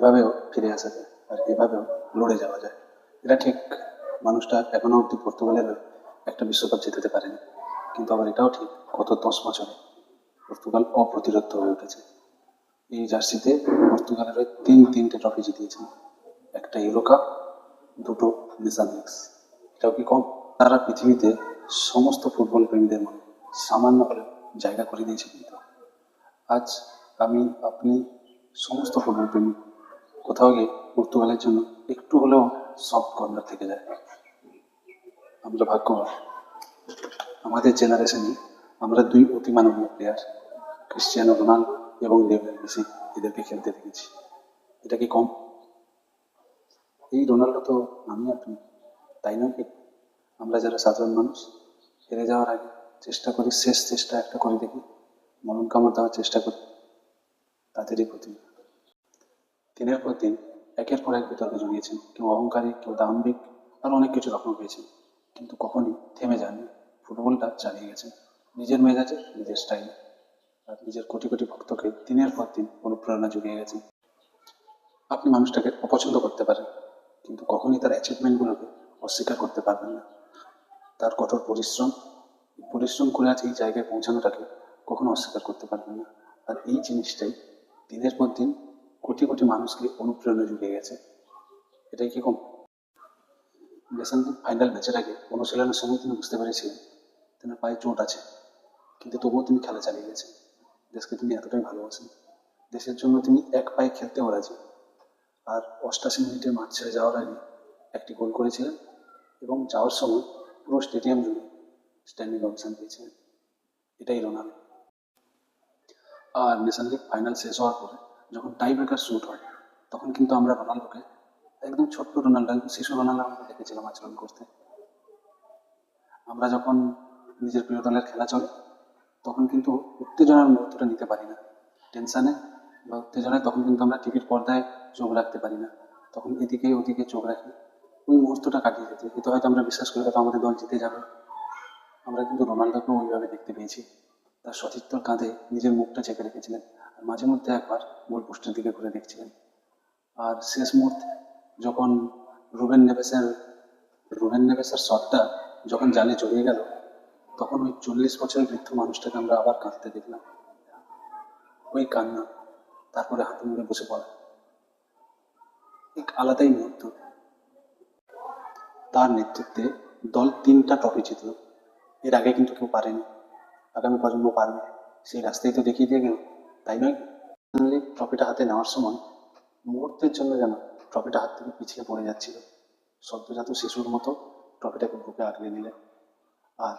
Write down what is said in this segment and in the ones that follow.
এভাবেও ফিরে আসা যায় আর এভাবেও লড়ে যাওয়া যায়। এটা ঠিক, মানুষটা এখনও অব্দি পর্তুগালের একটা বিশ্বকাপ জেতাতে পারেনি। কিন্তু আবার এটাও ঠিক, গত দশ বছরে পর্তুগাল অপ্রতিরোধ হয়ে উঠেছে। এই জার্সিতে পর্তুগালের তিন তিনটে ট্রফি জিতিয়েছেন একটা ইউরো কাপ, দুটো নেশান এটাও কি কম? তারা পৃথিবীতে সমস্ত ফুটবল প্রেমীদের মনে সামান্য হলেও জায়গা করে দিয়েছে কিন্তু। আজ আমি আপনি সমস্ত ফুটবল প্রেমী কোথাও গিয়ে পর্তুগালের জন্য একটু হলেও সফট কর্নার থেকে যায়। আমরা ভাগ্যবান। আমাদের জেনারেশনে আমরা দুই অতি মানবীয় প্লেয়ার ক্রিশ্চিয়ানো রোনাল্ডো এবং লিওনেল মেসি এদেরকে খেলতে দেখেছি। এটা কি কম? এই রোনাল্ডো তো আমি আপনি তাই নয় কি? আমরা যারা সাধারণ মানুষ, হেরে যাওয়ার আগে চেষ্টা করি, শেষ চেষ্টা একটা করে দেখি মরণ কামড় দেওয়ার চেষ্টা করি। তাদেরই প্রতি দিনের পর দিন একের পর এক বিতর্কে জড়িয়েছেন। কেউ অহংকারী, কেউ দাম্ভিক, আর অনেক কিছু রকম পেয়েছেন। কিন্তু কখনই থেমে যাননি। ফুটবলটা চালিয়ে গেছেন। নিজের মেজাজে নিজের স্টাইলে আর নিজের কোটি কোটি ভক্তকে দিনের পর দিন অনুপ্রেরণা জুগিয়ে গেছেন। আপনি মানুষটাকে অপছন্দ করতে পারেন, কিন্তু কখনই তার অ্যাচিভমেন্টগুলোকে অস্বীকার করতে পারবেন না। তার কঠোর পরিশ্রম পরিশ্রম করে আজ এই জায়গায় পৌঁছানোটাকে কখনো অস্বীকার করতে পারবেন না। আর এই জিনিসটাই দিনের পর দিন কোটি কোটি মানুষকে অনুপ্রেরণা জুগিয়ে গেছে। এটাই কি কম? ফাইনাল ম্যাচের আগে অনুশীলনের সময় তিনি বুঝতে পেরেছিলেন, তেনার পায়ে চোট আছে, কিন্তু তবুও তিনি খেলা চালিয়ে গেছেন। দেশকে তিনি এতটাই ভালোবাসেন। দেশের জন্য তিনি এক পায়ে খেলতেও রাজি। আর অষ্টাশি মিনিটে মাঠ ছেড়ে যাওয়ার আগে একটি গোল করেছিলেন এবং যাওয়ার সময় পুরো স্টেডিয়াম জুড়ে স্ট্যান্ডিং অপশন পেয়েছিলেন এটাই রোনাল্ডো আর নেশন লিগ ফাইনাল শেষ হওয়ার পরে যখন টাই ব্রেকার শুট হয়, তখন কিন্তু আমরা রোনাল্ডোকে একদম ছোট্ট রোনাল্ডো একদম শিশু রোনাল্ডো আমরা দেখেছিলাম আচরণ করতে। আমরা যখন নিজের প্রিয় দলের খেলা চলে, তখন কিন্তু উত্তেজনার মুহূর্তটা নিতে পারি না। টেনশানে বা উত্তেজনায় তখন কিন্তু আমরা টিভির পর্দায় চোখ রাখতে পারি না। তখন এদিকে ওদিকে চোখ রাখি। ওই মুহূর্তটা কাটিয়ে যেতে। কিন্তু হয়তো আমরা বিশ্বাস করি হয়তো আমাদের দল জিতে যাবে। আমরা কিন্তু রোনাল্ডোকেও ওইভাবে দেখতে পেয়েছি। তার সতীর্থর কাঁধে নিজের মুখটা চেপে রেখেছিলেন। মাঝে মধ্যে একবার গোল পোস্টের দিকে ঘুরে দেখছিলেন। আর শেষ মুহূর্তে যখন রুবেন নেভেসের রুবেন নেভেসের শটটা যখন জালে জড়িয়ে গেল, তখন ওই চল্লিশ বছরের বৃদ্ধ মানুষটাকে আমরা আবার কাঁদতে দেখলাম। ওই কান্না তারপরে হাতে মুড়ে বসে পড়া। এক আলাদাই মুহূর্ত। তার নেতৃত্বে দল তিনটা ট্রফি জিতল। এর আগে কিন্তু কেউ পারেনি। আগামী প্রজন্ম পারবে। সেই রাস্তায় তো দেখিয়ে দিয়ে গেল। তাই নয়? ট্রফিটা হাতে নেওয়ার সময় মুহূর্তের জন্য যেন ট্রফিটা হাত থেকে পিছিয়ে পড়ে যাচ্ছিল। সদ্যজাত শিশুর মতো ট্রফিটাকে বুকে আগলে নিলেন আর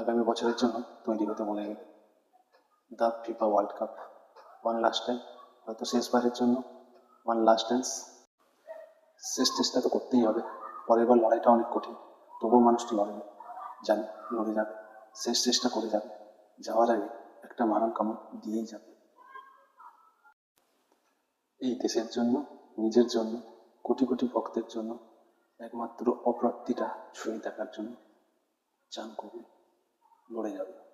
আগামী বছরের জন্য তৈরি হতে বলে গেল। The FIFA world cup one last time হয়তো শেষবারের জন্য ওয়ান লাস্ট ডান্স শেষ চেষ্টা তো করতেই হবে। পরের বার লড়াইটা অনেক কঠিন। তবুও মানুষ তো লড়বে জানে, লড়ে যাবে। শেষ চেষ্টা করে যাবে। যাওয়ার আগে একটা মারণ কামড় দিয়েই যাবে। এই দেশের জন্য, নিজের জন্য, কোটি কোটি ভক্তের জন্য, একমাত্র অপ্রাপ্তিটা ছুঁয়ে দেখার জন্য, চান করবে লড়ে যাবে।